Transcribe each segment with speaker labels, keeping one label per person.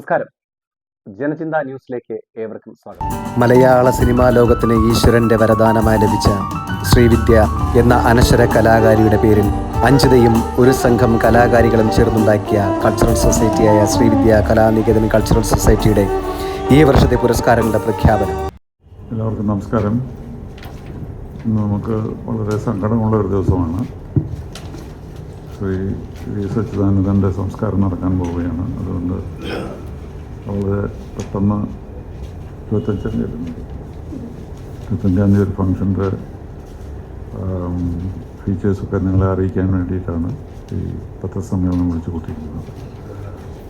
Speaker 1: നമസ്കാരം. ജനചിന്ത ന്യൂസിലേക്ക് ഏവർക്കും സ്വാഗതം.
Speaker 2: മലയാള സിനിമാ ലോകത്തിന് ഈശ്വരന്റെ വരദാനമായി ലഭിച്ച ശ്രീവിദ്യ എന്ന അനശ്വര കലാകാരിയുടെ പേരിൽ അഞ്ചിതയും ഒരു സംഘം കലാകാരികളും ചേർന്നുണ്ടാക്കിയ കൾച്ചറൽ സൊസൈറ്റിയായ ശ്രീവിദ്യ കലാനികേതൻ കൾച്ചറൽ സൊസൈറ്റിയുടെ ഈ വർഷത്തെ പുരസ്കാരങ്ങളുടെ പ്രഖ്യാപനം.
Speaker 3: എല്ലാവർക്കും നമസ്കാരം. ഇന്ന് നമുക്ക് വളരെ സങ്കടമുള്ള ഒരു ദിവസമാണ്. ശ്രീ വി. സച്ചിദാനന്ദന്റെ സംസ്കാരം നടക്കാൻ പോവുകയാണ്. അതുകൊണ്ട് വളരെ പെട്ടെന്ന് ഇരുപത്തഞ്ചാം തീയതി ഇരുപത്തഞ്ചാം തീയതി ഒരു ഫംഗ്ഷന്റെ ഫീച്ചേഴ്സൊക്കെ നിങ്ങളെ അറിയിക്കാൻ വേണ്ടിയിട്ടാണ് ഈ പത്രസമ്മേളനം വിളിച്ചു കൂട്ടിയിരിക്കുന്നത്.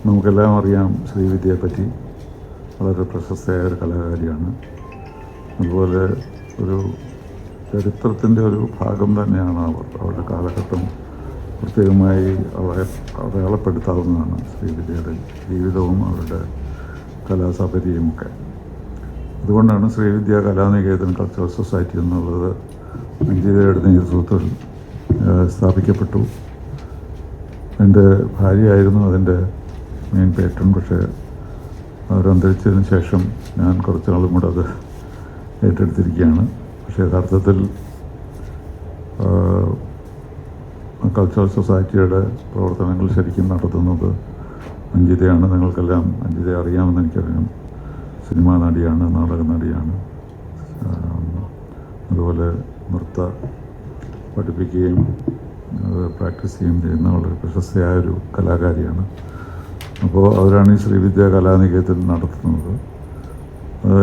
Speaker 3: നമുക്കെല്ലാം അറിയാം ശ്രീവിദ്യയെ പറ്റി. വളരെ പ്രശസ്തയായ ഒരു കലാകാരിയാണ്. അതുപോലെ ഒരു ചരിത്രത്തിന്റെ ഒരു ഭാഗം തന്നെയാണ് അവർ. അവരുടെ കാലഘട്ടം പ്രത്യേകമായി അവരെ അടയാളപ്പെടുത്താവുന്നതാണ് ശ്രീവിദ്യയുടെ ജീവിതവും അവരുടെ കലാസപര്യയുമൊക്കെ അതുകൊണ്ടാണ് ശ്രീവിദ്യ കലാനികേതൻ കൾച്ചറൽ സൊസൈറ്റി എന്നുള്ളത് അഞ്ജിതയുടെ നേതൃത്വത്തിൽ സ്ഥാപിക്കപ്പെട്ടു. എന്റെ ഭാര്യയായിരുന്നു അതിന്റെ മെയിൻ പേറ്റൺ പക്ഷേ അവരന്തരിച്ചതിന് ശേഷം ഞാൻ കുറച്ച് നാളും കൂടെ അത് ഏറ്റെടുത്തിരിക്കുകയാണ്. പക്ഷേ യഥാർത്ഥത്തിൽ കൾച്ചറൽ സൊസൈറ്റിയുടെ പ്രവർത്തനങ്ങൾ ശരിക്കും നടത്തുന്നത് അഞ്ജിതയാണ് നിങ്ങൾക്കെല്ലാം അഞ്ജിതയെ അറിയാമെന്ന് എനിക്കറിയാം. സിനിമാ നടിയാണ് നാടക നടിയാണ്. അതുപോലെ നൃത്ത പഠിപ്പിക്കുകയും പ്രാക്ടീസ് ചെയ്യുകയും ചെയ്യുന്ന വളരെ പ്രശസ്തയായ ഒരു കലാകാരിയാണ്. അപ്പോൾ അവരാണ് ഈ ശ്രീവിദ്യ കലാനികേതൻ നടത്തുന്നത്.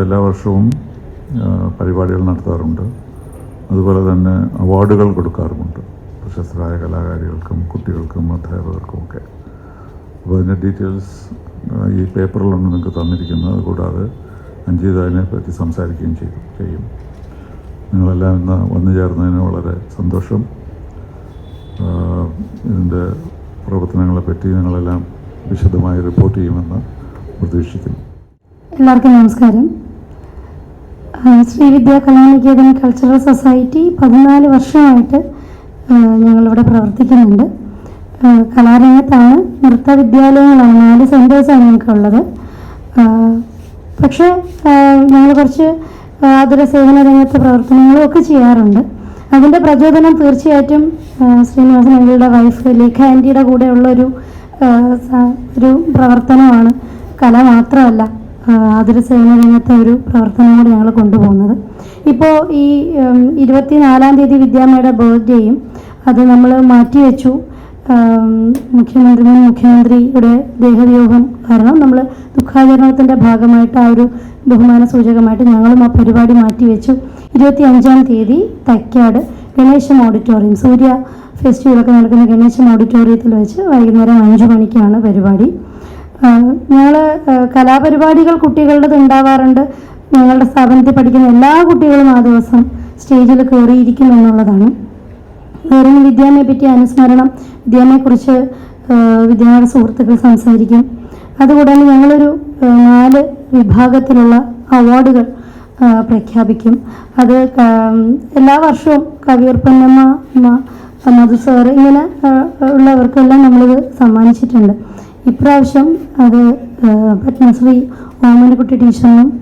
Speaker 3: എല്ലാ വർഷവും പരിപാടികൾ നടത്താറുണ്ട്. അതുപോലെ തന്നെ അവാർഡുകൾ കൊടുക്കാറുമുണ്ട്. പ്രശസ്തരായ കലാകാരികൾക്കും കുട്ടികൾക്കും അധ്യാപകർക്കും ഒക്കെ. അപ്പോൾ അതിന്റെ ഡീറ്റെയിൽസ് ഈ പേപ്പറിലാണ് നിങ്ങൾക്ക് തന്നിരിക്കുന്നത് കൂടാതെ അഞ്ജിത അതിനെ പറ്റി സംസാരിക്കുകയും ചെയ്യും ചെയ്യും. നിങ്ങളെല്ലാം ഇന്ന് വന്നു ചേർന്നതിന് വളരെ സന്തോഷം. ഇതിന്റെ പ്രവർത്തനങ്ങളെപ്പറ്റി നിങ്ങളെല്ലാം വിശദമായി റിപ്പോർട്ട് ചെയ്യുമെന്ന് പ്രതീക്ഷിക്കുന്നു.
Speaker 4: എല്ലാവർക്കും നമസ്കാരം. ശ്രീ ശ്രീവിദ്യ കലാനികേതൻ കൾച്ചറൽ സൊസൈറ്റി പതിനാല് വർഷമായിട്ട് ഞങ്ങളിവിടെ പ്രവർത്തിക്കുന്നുണ്ട്. കലാരംഗത്താണ് നൃത്ത വിദ്യാലയങ്ങളാണ്. നാല് സെന്റേഴ്സാണ് ഞങ്ങൾക്കുള്ളത്. പക്ഷേ ഞങ്ങൾ കുറച്ച് ആതുര സേവന രംഗത്തെ പ്രവർത്തനങ്ങളും ഒക്കെ ചെയ്യാറുണ്ട്. അതിന്റെ പ്രചോദനം തീർച്ചയായിട്ടും ശ്രീനിവാസൻ അങ്കിളുടെ വൈഫ് ലേഖ ആന്റിയുടെ കൂടെയുള്ള ഒരു ഒരു പ്രവർത്തനമാണ്. കല മാത്രമല്ല ആതുര സേവന രംഗത്തെ ഒരു പ്രവർത്തനം കൂടി ഞങ്ങൾ കൊണ്ടുപോകുന്നത്. ഇപ്പോൾ ഈ ഇരുപത്തി ഇരുപത്തിനാലാം തീയതി വിദ്യാമ്മയുടെ ബർത്ത്ഡേയും അത് നമ്മൾ മാറ്റിവെച്ചു. മുഖ്യമന്ത്രി മുഖ്യമന്ത്രിയുടെ ദേഹവിയോഗം കാരണം നമ്മൾ ദുഃഖാചരണത്തിന്റെ ഭാഗമായിട്ട് ആ ഒരു ബഹുമാന സൂചകമായിട്ട് ഞങ്ങളും ആ പരിപാടി മാറ്റിവെച്ചു. ഇരുപത്തി അഞ്ചാം തീയതി തൈക്കാട് ഗണേശം ഓഡിറ്റോറിയം സൂര്യ ഫെസ്റ്റിവലൊക്കെ നടക്കുന്ന ഗണേശം ഓഡിറ്റോറിയത്തിൽ വെച്ച് വൈകുന്നേരം അഞ്ചു മണിക്കാണ് പരിപാടി. ഞങ്ങൾ കലാപരിപാടികൾ കുട്ടികളുടെ ഉണ്ടാവാറുണ്ട്. ഞങ്ങളുടെ സ്ഥാപനത്തിൽ പഠിക്കുന്ന എല്ലാ കുട്ടികളും ആ ദിവസം സ്റ്റേജിൽ കയറിയിരിക്കും എന്നുള്ളതാണ് വെറും വിദ്യാമയെ പറ്റി അനുസ്മരണം. വിദ്യാമയെക്കുറിച്ച് വിദ്യാർത്ഥി സുഹൃത്തുക്കൾ സംസാരിക്കും. അതുകൂടാതെ ഞങ്ങളൊരു നാല് വിഭാഗത്തിലുള്ള അവാർഡുകൾ പ്രഖ്യാപിക്കും. അത് എല്ലാ വർഷവും കവിയൂർ പൊന്നമ്മ മ- മധു സാർ ഇങ്ങനെ ഉള്ളവർക്കെല്ലാം നമ്മളിത് സമ്മാനിച്ചിട്ടുണ്ട്. ഇപ്രാവശ്യം അത് പത്മശ്രീ ഓമനക്കുട്ടി ടീച്ചറിനും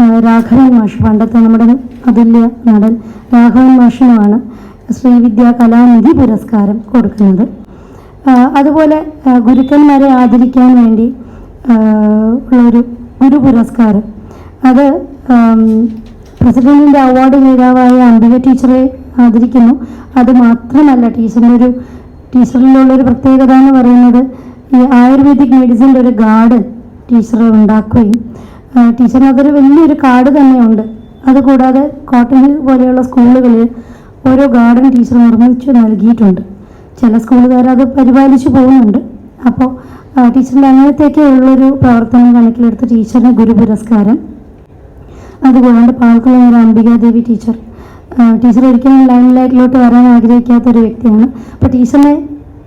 Speaker 4: രാഘവൻ മാഷ് പണ്ടത്തെ നമ്മുടെ അതുല്യ നടൻ രാഘവൻ മാഷിനുമാണ് ശ്രീവിദ്യ കലാനിധി പുരസ്കാരം കൊടുക്കുന്നത്. അതുപോലെ ഗുരുക്കന്മാരെ ആദരിക്കാൻ വേണ്ടി ഉള്ളൊരു ഗുരു പുരസ്കാരം. അത് പ്രസിഡന്റിന്റെ അവാർഡ് നേതാവായ അംബിക ടീച്ചറെ ആദരിക്കുന്നു. അത് മാത്രമല്ല ടീച്ചറിന്റെ ഒരു ടീച്ചറിലുള്ളൊരു പ്രത്യേകത എന്ന് പറയുന്നത് ഈ ആയുർവേദിക് മെഡിസിന്റെ ഒരു ഗാർഡ് ടീച്ചർ ഉണ്ടാക്കുകയും ആ, ടീച്ചറിന് അതൊരു വലിയൊരു കാർഡ് തന്നെയുണ്ട്. അതുകൂടാതെ കോട്ടൺ ഹിൽ പോലെയുള്ള സ്കൂളുകളിൽ ഓരോ ഗാർഡൻ ടീച്ചർ നിർമ്മിച്ചു നൽകിയിട്ടുണ്ട്. ചില സ്കൂളുകാർ അത് പരിപാലിച്ചു പോകുന്നുണ്ട്. അപ്പോൾ ടീച്ചറിന്റെ അങ്ങനത്തെയൊക്കെ ഉള്ളൊരു പ്രവർത്തനം കണക്കിലെടുത്ത് ടീച്ചറിന് ഗുരു പുരസ്കാരം. അതുകൂടാണ്ട് പാൽക്കുളങ്ങര അംബികാദേവി ടീച്ചർ ടീച്ചർ ഒരിക്കലും ലൈൻ ലൈറ്റിലോട്ട് വരാൻ ആഗ്രഹിക്കാത്ത ഒരു വ്യക്തിയാണ്. അപ്പോൾ ടീച്ചറിനെ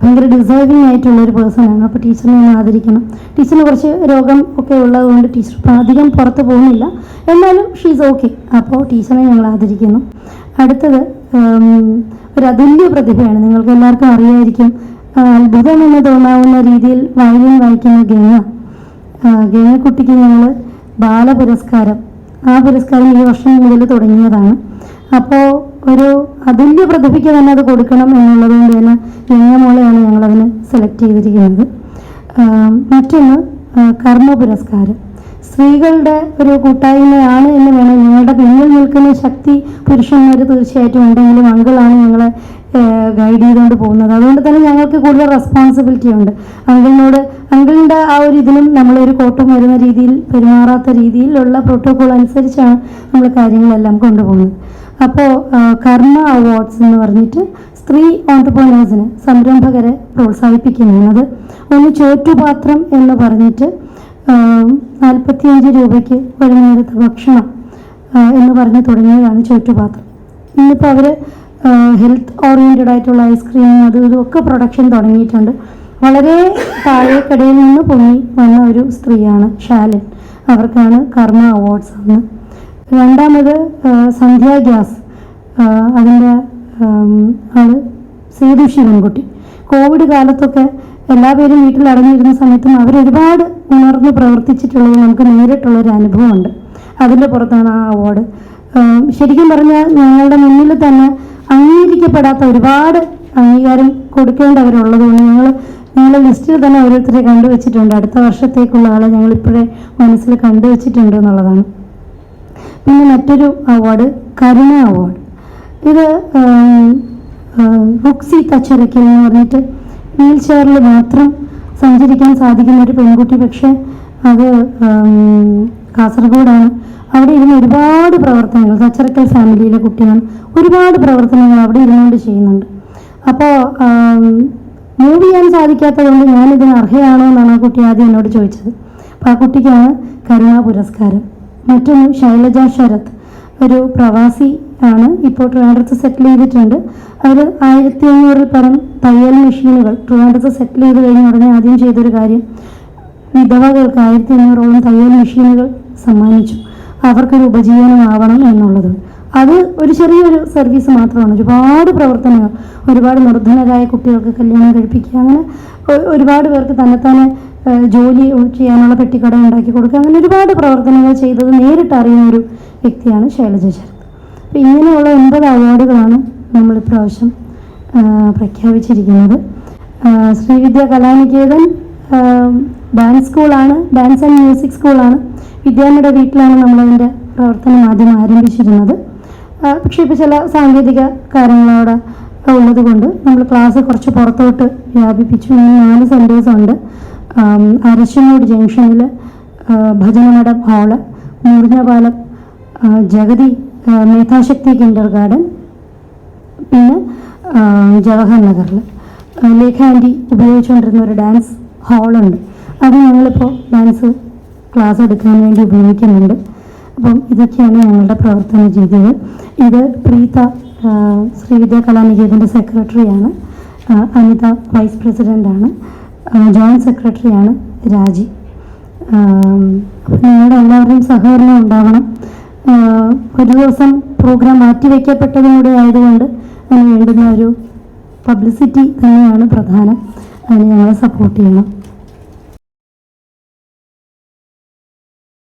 Speaker 4: ഭയങ്കര ഡിസേർവിംഗ് ആയിട്ടുള്ള ഒരു പേഴ്സണാണ് അപ്പോൾ ടീച്ചറിനെ ഒന്ന് ആദരിക്കണം. ടീച്ചറിന് കുറച്ച് രോഗം ഒക്കെ ഉള്ളതുകൊണ്ട് ടീച്ചർ ഇപ്പം അധികം പുറത്ത് പോകുന്നില്ല. എന്നാലും ഷീസ് ഓക്കെ അപ്പോൾ ടീച്ചറിനെ ഞങ്ങൾ ആദരിക്കുന്നു. അടുത്തത് ഒരു അതുല്യ പ്രതിഭയാണ്. നിങ്ങൾക്ക് എല്ലാവർക്കും അറിയായിരിക്കും. അത്ഭുതം എന്ന് തോന്നാവുന്ന രീതിയിൽ വയലിൻ വായിക്കുന്ന ഗംഗ. ഗംഗക്കുട്ടിക്ക് ഞങ്ങൾ ബാല പുരസ്കാരം. ആ പുരസ്കാരം ഈ വർഷം മുതൽ തുടങ്ങിയതാണ്. അപ്പോൾ ഒരു അതുല്യ പ്രതിഭയ്ക്ക് തന്നെ അത് കൊടുക്കണം എന്നുള്ളത് കൊണ്ട് തന്നെ ഗംഗമോളെയാണ് ഞങ്ങളതിന് സെലക്ട് ചെയ്തിരിക്കുന്നത്. മറ്റൊന്ന് കർമ്മ പുരസ്കാരം. സ്ത്രീകളുടെ ഒരു കൂട്ടായ്മയാണ് എന്ന് വേണം. ഞങ്ങളുടെ പിന്നിൽ നിൽക്കുന്ന ശക്തി പുരുഷന്മാർ തീർച്ചയായിട്ടും ഉണ്ടെങ്കിലും അങ്കിളാണ് ഞങ്ങളെ ഗൈഡ് ചെയ്തുകൊണ്ട് പോകുന്നത്. അതുകൊണ്ട് തന്നെ ഞങ്ങൾക്ക് കൂടുതൽ റെസ്പോൺസിബിലിറ്റി ഉണ്ട്. അങ്കിളിനോട് അങ്കിളിന്റെ ആ ഒരു ഇതിനും നമ്മളൊരു കോട്ടം വരുന്ന രീതിയിൽ പെരുമാറാത്ത രീതിയിലുള്ള പ്രോട്ടോകോൾ അനുസരിച്ചാണ് നമ്മൾ കാര്യങ്ങളെല്ലാം കൊണ്ടുപോകുന്നത്. അപ്പോൾ കർമ്മ അവാർഡ്സ് എന്ന് പറഞ്ഞിട്ട് സ്ത്രീ ഓണ്ടർപ്രണേഴ്സിന് സംരംഭകരെ പ്രോത്സാഹിപ്പിക്കുന്നതിനത് ഒന്ന് ചോറ്റുപാത്രം എന്ന് പറഞ്ഞിട്ട് നാൽപ്പത്തിയഞ്ച് രൂപയ്ക്ക് ഒരു ഭക്ഷണം എന്ന് പറഞ്ഞ് തുടങ്ങിയതാണ് ചുറ്റുപാത്രം. ഇന്നിപ്പോൾ അവർ ഹെൽത്ത് ഓറിയന്റഡ് ആയിട്ടുള്ള ഐസ്ക്രീം അതും ഇതും ഒക്കെ പ്രൊഡക്ഷൻ തുടങ്ങിയിട്ടുണ്ട്. വളരെ താഴേക്കടയിൽ നിന്ന് പൊങ്ങി വന്ന ഒരു സ്ത്രീയാണ് ഷാലൻ അവർക്കാണ് കർമ്മ അവാർഡ്സ് അന്ന് രണ്ടാമത് സന്ധ്യ ഗ്യാസ്. അതിന്റെ ആണ് സേതു ശിവൻകുട്ടി കോവിഡ് കാലത്തൊക്കെ എല്ലാ പേരും വീട്ടിൽ അടങ്ങിയിരുന്ന സമയത്തും അവർ ഒരുപാട് ഉണർന്ന് പ്രവർത്തിച്ചിട്ടുള്ളത് നമുക്ക് നേരിട്ടുള്ള ഒരു അനുഭവമുണ്ട് അതിന്റെ പുറത്താണ് ആ അവാർഡ് ശരിക്കും പറഞ്ഞാൽ ഞങ്ങളുടെ മുന്നിൽ തന്നെ അംഗീകരിക്കപ്പെടാത്ത ഒരുപാട് അംഗീകാരം കൊടുക്കേണ്ടവരുള്ളത് കൊണ്ട് ഞങ്ങൾ ഞങ്ങളുടെ ലിസ്റ്റിൽ തന്നെ ഓരോരുത്തരെ കണ്ടുവച്ചിട്ടുണ്ട് അടുത്ത വർഷത്തേക്കുള്ള ആളെ ഞങ്ങൾ ഇപ്പോഴേ മനസ്സിൽ കണ്ടുവച്ചിട്ടുണ്ട് എന്നുള്ളതാണ് പിന്നെ മറ്റൊരു അവാർഡ് കരുണ അവാർഡ് ഇത് റുക്സി തച്ചരക്കൽ എന്ന് പറഞ്ഞിട്ട് വീൽ ചെയറിൽ മാത്രം സഞ്ചരിക്കാൻ സാധിക്കുന്ന ഒരു പെൺകുട്ടി. പക്ഷേ അത് കാസർഗോഡാണ്. അവിടെ ഇരുന്ന് ഒരുപാട് പ്രവർത്തനങ്ങൾ തച്ചറക്കൽ ഫാമിലിയിലെ കുട്ടിയാണ് ഒരുപാട് പ്രവർത്തനങ്ങൾ അവിടെ ഇരുന്നുകൊണ്ട് ചെയ്യുന്നുണ്ട്. അപ്പോൾ മൂവ് ചെയ്യാൻ സാധിക്കാത്തതുകൊണ്ട് ഞാനിതിന് അർഹയാണോ എന്നാണ് ആ കുട്ടി ആദ്യം എന്നോട് ചോദിച്ചത്. അപ്പോൾ ആ കുട്ടിക്കാണ് കരുണാ പുരസ്കാരം. മറ്റൊന്ന് ശൈലജ ശരത് ഒരു പ്രവാസി ആണ് ഇപ്പോൾ ട്രിവാൻഡ്രത്ത് സെറ്റിൽ ചെയ്തിട്ടുണ്ട്. അവർ ആയിരത്തി അഞ്ഞൂറിൽ പരം തയ്യൽ മെഷീനുകൾ ട്രിവാൻഡ്രത്ത് സെറ്റിൽ ചെയ്ത് കഴിഞ്ഞ ഉടനെ ആദ്യം ചെയ്തൊരു കാര്യം വിധവകൾക്ക് ആയിരത്തി അഞ്ഞൂറോളം തയ്യൽ മെഷീനുകൾ സമ്മാനിച്ചു. അവർക്കൊരു ഉപജീവനമാവണം എന്നുള്ളത്. അത് ഒരു ചെറിയൊരു സർവീസ് മാത്രമാണ്. ഒരുപാട് പ്രവർത്തനങ്ങൾ ഒരുപാട് നിർധനരായ കുട്ടികൾക്ക് കല്യാണം കഴിപ്പിക്കുക അങ്ങനെ ഒരുപാട് പേർക്ക് തന്നെത്താനെ ജോലി ചെയ്യാനുള്ള പെട്ടിക്കട ഉണ്ടാക്കി കൊടുക്കുക അങ്ങനെ ഒരുപാട് പ്രവർത്തനങ്ങൾ ചെയ്തത് നേരിട്ട് അറിയുന്ന ഒരു വ്യക്തിയാണ് ശൈലജ ശരത്. അപ്പോൾ ഇങ്ങനെയുള്ള ഒൻപത് അവാർഡുകളാണ് നമ്മൾ ഇപ്രാവശ്യം പ്രഖ്യാപിച്ചിരിക്കുന്നത്. ശ്രീവിദ്യ കലാനികേതൻ ഡാൻസ് സ്കൂളാണ് ഡാൻസ് ആൻഡ് മ്യൂസിക് സ്കൂളാണ് വിദ്യാമ്മയുടെ വീട്ടിലാണ് നമ്മളതിന്റെ പ്രവർത്തനം ആദ്യം ആരംഭിച്ചിരുന്നത്. പക്ഷേ ഇപ്പോൾ ചില സാങ്കേതിക കാര്യങ്ങളവിടെ ഉള്ളത് കൊണ്ട് നമ്മൾ ക്ലാസ് കുറച്ച് പുറത്തോട്ട് വ്യാപിപ്പിച്ചു. നാല് സെന്റേഴ്സ് ഉണ്ട് ജംഗ്ഷനിൽ Bhajanamadom hall Murinjapalam Jagathy Medhashakti kindergarten പിന്നെ ജവഹർ നഗറിൽ ലേഖ ആന്റി ഉപയോഗിച്ചുകൊണ്ടിരുന്ന ഒരു ഡാൻസ് ഹാളുണ്ട്. അത് ഞങ്ങളിപ്പോൾ ഡാൻസ് ക്ലാസ് എടുക്കാൻ വേണ്ടി ഉപയോഗിക്കുന്നുണ്ട്. അപ്പം ഇതൊക്കെയാണ് ഞങ്ങളുടെ പ്രവർത്തന രീതികൾ. ഇത് പ്രീത ശ്രീവിദ്യ കലാനികേതന്റെ സെക്രട്ടറിയാണ്. അനിത വൈസ് പ്രസിഡന്റാണ് ജോയിന്റ് സെക്രട്ടറിയാണ് രാജി. നിങ്ങളുടെ എല്ലാവരുടെയും സഹകരണം ഉണ്ടാവണം. ഒരു ദിവസം പ്രോഗ്രാം മാറ്റിവെക്കപ്പെട്ടതും കൂടി ആയതുകൊണ്ട് അതിന് വേണ്ടുന്ന ഒരു പബ്ലിസിറ്റി തന്നെയാണ് പ്രധാനം. അതിന് ഞങ്ങളെ സപ്പോർട്ട് ചെയ്യണം.